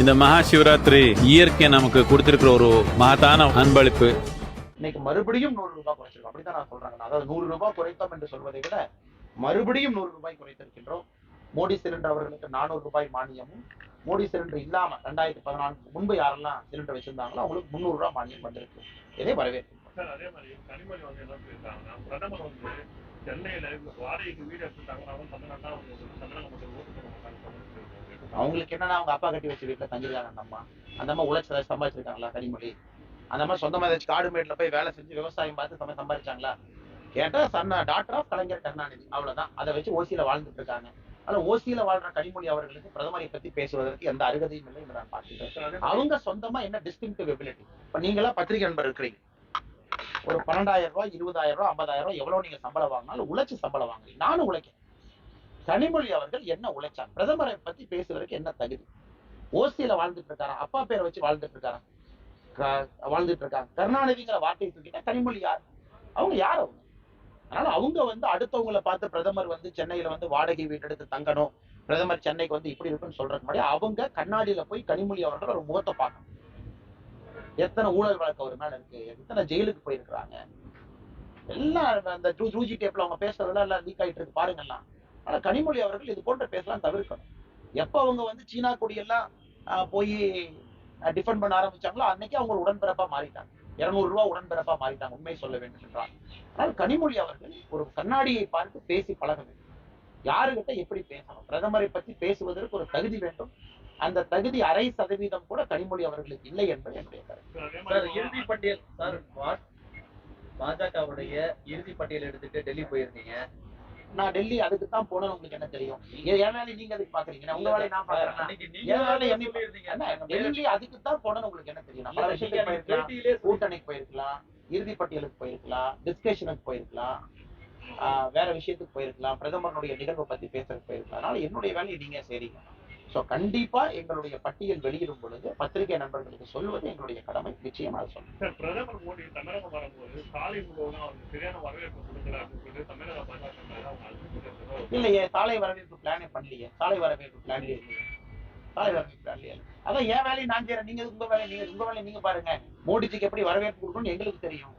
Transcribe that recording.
இந்த மகா சிவராத்திரி இயற்கை நமக்கு கொடுத்திருக்கிற ஒரு மகத்தான அன்பளிப்பு. இன்னைக்கு மறுபடியும் நூறு ரூபாய் குறைச்சிருக்கோம். அப்படிதான் நான் சொல்றாங்க. அதாவது நூறு ரூபாய் குறைத்தோம் என்று சொல்வதை விட மறுபடியும் நூறு ரூபாய் குறைத்திருக்கின்றோம். மோடி சிலிண்டர் அவர்களுக்கு நானூறு ரூபாய் மானியமும் மோடி சிலிண்டர் இல்லாம ரெண்டாயிரத்தி பதினான்கு முன்பு யாரெல்லாம் சிலிண்டர் வச்சிருந்தாங்களோ அவங்களுக்கு முந்நூறு ரூபாய் மானியம் வந்திருக்கு. இதை வரவேற்கிறோம் சார் அதே மாதிரி கனிமொழி வந்து என்ன சொல்லியிருக்காங்கன்னா பிரதமர் வந்து சென்னையில வாடகைக்கு வீடு எடுத்துட்டாங்கன்னா அவங்களுக்கு என்னன்னா அவங்க அப்பா கட்டி வச்ச வீட்டுல தங்கிருக்காங்க அந்த அம்மா அந்த அம்மா உழைச்சதை சம்பாதிச்சிருக்காங்களா கனிமொழி? அந்த மாதிரி சொந்தமா ஏதாச்சும் காடு மேட்ல போய் வேலை செஞ்சு விவசாயம் பார்த்து சம சம்பாதிச்சாங்களா? கேட்டா சன்ன டாக்டர் ஆஃப் கலைஞர் கருணாநிதி. அவ்வளவுதான். அதை வச்சு ஓசியில வாழ்ந்துட்டு இருக்காங்க. ஆனா ஓசியில வாழ்ற கனிமொழி அவர்களுக்கு பிரதமரை பத்தி பேசுவதற்கு எந்த அருகதையும் இல்லை என்று நான் பார்க்கிறேன். அவங்க சொந்தமா என்ன டிஸ்டிங்டிவ் எபிலிட்டி இப்ப நீங்களா பத்திரிகை நண்பர் இருக்கிறீங்க. ஒரு பன்னெண்டாயிரம் ரூபாய் இருபதாயிரம் ரூபாய் ஐம்பதாயிரம் ரூபாய் எவ்வளவு நீங்க சம்பளம் வாங்கினாலும் உழைச்சு சம்பளம் வாங்குறீங்க. நானும் உழைக்கிறேன். கனிமொழி அவர்கள் என்ன உழைச்சாங்க? பிரதமரை பத்தி பேசுவதற்கு என்ன தகுதி? ஓசியில வாழ்ந்துட்டு இருக்காரா? அப்பா பேரை வச்சு வாழ்ந்துட்டு இருக்காரா? வாழ்ந்துட்டு இருக்காங்க. கருணாநிதிங்கிற வார்த்தையை தூக்கிட்டா கனிமொழி யார்? அவங்க யார் அவங்க? அதனால அவங்க வந்து அடுத்தவங்களை பார்த்து பிரதமர் வந்து சென்னையில வந்து வாடகை வீடு எடுத்து தங்கணும் பிரதமர் சென்னைக்கு வந்து இப்படி இருக்குன்னு சொல்ற முன்னாடி அவங்க கண்ணாடியில போய் கனிமொழி அவர்கள் ஒரு முகத்தை பார்க்கணும். எத்தனை ஊழல் வழக்கு அவர் மேல இருக்கு? எத்தனை ஜெயிலுக்கு போயிருக்கிறாங்க? எல்லாம் அந்த ஜூஜி டேப்ல அவங்க பேசுறதெல்லாம் எல்லாம் லீக் ஆயிட்டு இருக்கு. பாருங்கலாம் ஆனா கனிமொழி அவர்கள் இது போன்ற பேசலாம் தவிர்க்கணும் எப்ப அவங்க வந்து சீனா கொடியெல்லாம் ஆஹ், போய் டிஃபெண்ட் பண்ண ஆரம்பிச்சாங்களோ அன்னைக்கு அவங்க உடன்பிறப்பா மாறிட்டாங்க. இருநூறு ரூபாய் உடன்பிறப்பா மாறிட்டாங்க உண்மை சொல்ல வேண்டும் என்றால். ஆனால் கனிமொழி அவர்கள் ஒரு கண்ணாடியை பார்த்து பேசி பழக வேண்டும். யாருகிட்ட எப்படி பேசணும்? பிரதமரை பற்றி பேசுவதற்கு ஒரு தகுதி வேண்டும். அந்த தகுதி அரை சதவீதம் கூட கனிமொழி அவர்களுக்கு இல்லை என்பது என்னுடைய கருத்து. இறுதி பட்டியல் சார் பாஜகவுடைய இறுதி பட்டியல் எடுத்துட்டு டெல்லி போயிருந்தீங்க. நான் டெல்லி அதுக்கு தான் போனேன் உங்களுக்கு என்ன தெரியும்? ஏ- என் வேலையை நீங்க அதுக்கு பாக்குறீங்க? உங்க வேலையை நான் பாக்குறேன்? டெல்லி அதுக்கு தான் போனேன்னு உங்களுக்கு என்ன தெரியும்? பல விஷயத்துக்கு போயிருக்கலாம். கூட்டணிக்கு போயிருக்கலாம். இறுதி பட்டியலுக்கு போயிருக்கலாம். டிஸ்கஷனுக்கு போயிருக்கலாம். வேற விஷயத்துக்கு போயிருக்கலாம். பிரதமருடைய நிகழ்வை பத்தி பேசுறதுக்கு போயிருக்கலாம். அதனால என்னுடைய வேலையை நீங்க செய்றீங்க. சோ கண்டிப்பா எங்களுடைய பட்டியல் வெளியிடும் பொழுது பத்திரிகை நண்பர்களுக்கு சொல்வது எங்களுடைய கடமை. நிச்சயமா சொல்லுங்க சார், பிரதமர் மோடி தமிழகம் வரும்போது சாலை முழுவதும் அவருக்கு சரியான வரவேற்பு சொல்லிட்டு தமிழக பாஜக மேல அவங்க அழுத்தம் கொடுத்ததோ இல்லையே சாலை வரவேற்பு பிளானே பண்ணலையே. சாலை வரவேற்பு பிளான்லயே இல்லையே. சாலை வரவேற்பு பிளான்லயே அதான் என் வேலையை நான் செய்யறேன் நீங்க உங்க வேலையை நீங்க உங்க வேலையை நீங்க பாருங்க. மோடிஜிக்கு எப்படி வரவேற்பு கொடுக்கணும்னு எங்களுக்கு தெரியும்.